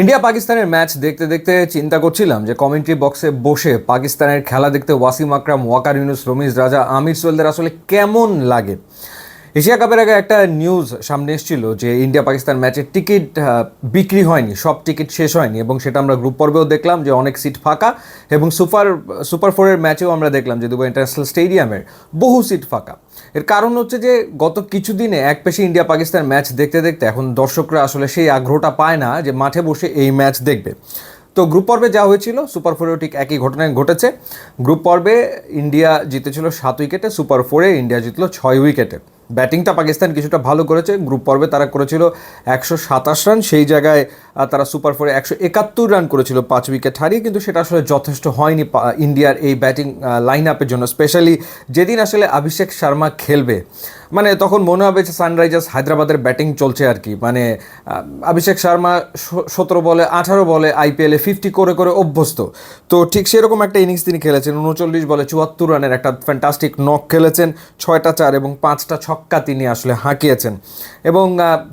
India পাকিস্তানের match দেখতে দেখতে চিন্তা করছিলাম যে কমেন্ট্রি বক্সে বসে পাকিস্তানের খেলা দেখতে ওয়াসিম আকরাম, ওয়াকার ইউনুস, রমিজ রাজা, আমির সোয়েলদের আসলে কেমন লাগে? এশিয়া কাপের আগে একটা নিউজ সামনে এসেছিল যে ইন্ডিয়া পাকিস্তান ম্যাচের টিকিট বিক্রি হয়নি, সব টিকিট শেষ হয়নি এবং সেটা আমরা গ্রুপ পর্বেও দেখলাম যে অনেক সিট ফাঁকা এবং সুপার সুপার ফোরের ম্যাচেও আমরা দেখলাম যে দুবাই ইন্টারন্যাশনাল স্টেডিয়ামের বহু সিট ফাঁকা। এর কারণ হচ্ছে যে গত কিছুদিনে এক পেশে ইন্ডিয়া পাকিস্তান ম্যাচ দেখতে দেখতে এখন দর্শকরা আসলে সেই আগ্রহটা পায় না যে মাঠে বসে এই ম্যাচ দেখবে। তো গ্রুপ পর্বে যা হয়েছিল সুপার ফোরেও ঠিক একই ঘটনায় ঘটেছে। গ্রুপ পর্বে ইন্ডিয়া জিতেছিল সাত উইকেটে সুপার ফোরে ইন্ডিয়া জিতলো ছয় উইকেটে। ব্যাটিংটা পাকিস্তান কিছুটা ভালো করেছে। গ্রুপ পর্বে তারা করেছিল একশো সাতাশ রান, সেই জায়গায় তারা সুপার ফোরে একশো একাত্তর রান করেছিল পাঁচ উইকেট হারিয়ে, কিন্তু সেটা আসলে যথেষ্ট হয়নি ইন্ডিয়ার এই ব্যাটিং লাইন আপের জন্য স্পেশালি যেদিন আসলে অভিষেক শর্মা খেলবে। মানে তখন মনে হবে যে সানরাইজার্স হায়দ্রাবাদের ব্যাটিং চলছে আর কি। মানে অভিষেক শর্মা সতেরো বলে, আঠারো বলে আইপিএলে ফিফটি করে করে অভ্যস্ত। তো ঠিক সেরকম একটা ইনিংস তিনি খেলেছেন, উনচল্লিশ বলে চুয়াত্তর রানের একটা ফ্যান্টাস্টিক নক খেলেছেন, ছয়টা চার এবং পাঁচটা ছক্কা তিনি আসলে হাঁকিয়েছেন। এবং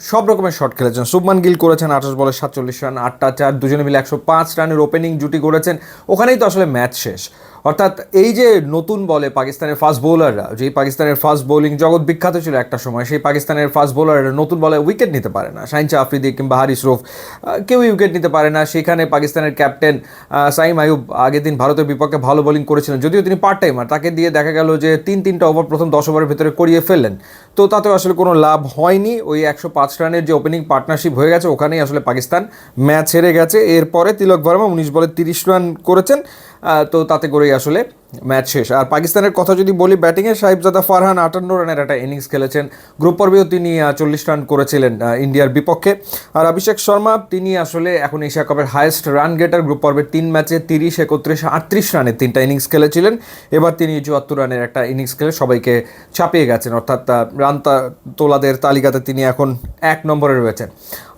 সব রকমের শট খেলেছেন। শুভমান গিল করেছেন আঠাশ বলে সাতচল্লিশ রান, আটটা চার, দুজনে মিলে একশো পাঁচ রানের ওপেনিং জুটি করেছেন ওখানেই তো আসলে ম্যাচ শেষ। অর্থাৎ এই যে নতুন বলে পাকিস্তানের ফাস্ট বোলাররা যেই পাকিস্তানের ফাস্ট বোলিং জগৎ বিখ্যাত ছিল একটা সময়, সেই পাকিস্তানের ফাস্ট বোলাররা নতুন বলে উইকেট নিতে পারে না। শাহিন আফ্রিদি কিংবা হারিস রোফ কেউই উইকেট নিতে পারে না। সেখানে পাকিস্তানের ক্যাপ্টেন সাইম আয়ুব আগের দিন ভারতের বিপক্ষে ভালো বোলিং করেছিলেন। যদিও তিনি পার্ট টাইমার তাকে দিয়ে দেখা গেল যে তিন তিনটা ওভার প্রথম দশ ওভারের ভিতরে করিয়ে ফেললেন। তো তাতেও আসলে কোনো লাভ হয়নি। ওই একশো পাঁচ রানের যে ওপেনিং পার্টনারশিপ হয়ে গেছে, ওখানেই আসলে পাকিস্তান ম্যাচ হেরে গেছে। এরপরে তিলক ভার্মা উনিশ বলে তিরিশ রান করেছেন। তো তাতে করেই আসলে ম্যাচ শেষ। আর পাকিস্তানের কথা যদি বলি, ব্যাটিংয়ে সাহিবজাদা ফারহান আটান্ন রানের একটা ইনিংস খেলেছেন। গ্রুপ পর্বেও তিনি চল্লিশ রান করেছিলেন ইন্ডিয়ার বিপক্ষে। আর অভিষেক শর্মা, তিনি আসলে এখন এশিয়া কাপের হায়েস্ট রান গেটার গ্রুপ পর্বের তিন ম্যাচে তিরিশ, একত্রিশ, আটত্রিশ রানের তিনটা ইনিংস খেলেছিলেন। এবার তিনি চুয়াত্তর রানের একটা ইনিংস খেলে সবাইকে ছাপিয়ে গেছেন। অর্থাৎ রান তোলাদের তালিকাতে তিনি এখন এক নম্বরে রয়েছেন।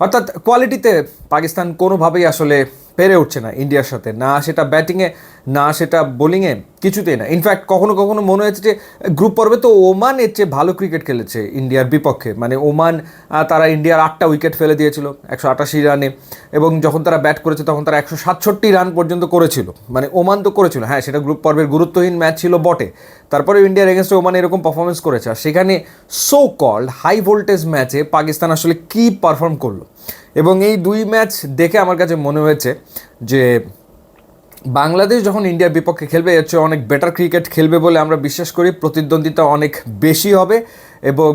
অর্থাৎ কোয়ালিটিতে পাকিস্তান কোনোভাবেই আসলে পেরে উঠছে না ইন্ডিয়ার সাথে। না সেটা ব্যাটিংয়ে না, সেটা বোলিংয়ে কিছুতেই না। ইনফ্যাক্ট কখনো কখনো মনে হয়েছে যে গ্রুপ পর্বে তো ওমান এর চেয়ে ভালো ক্রিকেট খেলেছে ইন্ডিয়ার বিপক্ষে। মানে ওমান তারা ইন্ডিয়ার আটটা উইকেট ফেলে দিয়েছিল, একশো আটাশি রানে এবং যখন তারা ব্যাট করেছে, তখন তারা একশো সাতষট্টি রান পর্যন্ত করেছিল। মানে ওমান তো করেছিল। হ্যাঁ সেটা গ্রুপ পর্বের গুরুত্বহীন ম্যাচ ছিল বটে। তারপরে ইন্ডিয়ার এগেনস্টে ওমান এরকম পারফরমেন্স করেছে। আর সেখানে সো কল্ড হাই ভোল্টেজ ম্যাচে পাকিস্তান আসলে কী পারফর্ম করল? এবং এই দুই ম্যাচ দেখে আমার কাছে মনে হয়েছে যে বাংলাদেশ যখন ইন্ডিয়ার বিপক্ষে খেলবে, এর চেয়ে অনেক বেটার ক্রিকেট খেলবে বলে আমরা বিশ্বাস করি। প্রতিদ্বন্দ্বিতা অনেক বেশি হবে এবং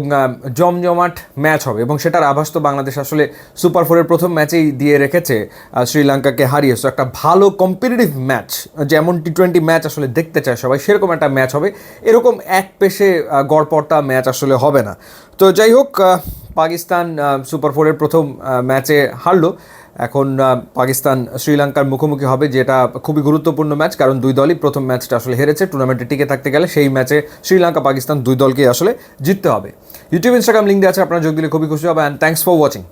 জমজমাট ম্যাচ হবে এবং সেটার আভাস তো বাংলাদেশ আসলে সুপার ফোরের প্রথম ম্যাচেই দিয়ে রেখেছে শ্রীলঙ্কাকে হারিয়ে। সো একটা ভালো কম্পিটিটিভ ম্যাচ যেমন টি টোয়েন্টি ম্যাচ আসলে দেখতে চায় সবাই, সেরকম একটা ম্যাচ হবে। এরকম এক পেশে গড়পড়তা ম্যাচ আসলে হবে না। তো যাই হোক পাকিস্তান সুপার ফোরের প্রথম ম্যাচে হারলো। এখন পাকিস্তান শ্রীলঙ্কার মুখোমুখি হবে, যেটা খুবই গুরুত্বপূর্ণ ম্যাচ, কারণ দুই দলই প্রথম ম্যাচটা আসলে হেরেছে। টুর্নামেন্টে টিকে থাকতে গেলে সেই ম্যাচে শ্রীলঙ্কা, পাকিস্তান দুই দলকেই আসলে জিততে হবে। ইউটিউব, ইনস্টাগ্রাম লিঙ্ক দিয়ে আছে, আপনারা যোগ দিলে খুবই খুশি হবে অ্যান্ড থ্যাংকস ফর ওয়াচিং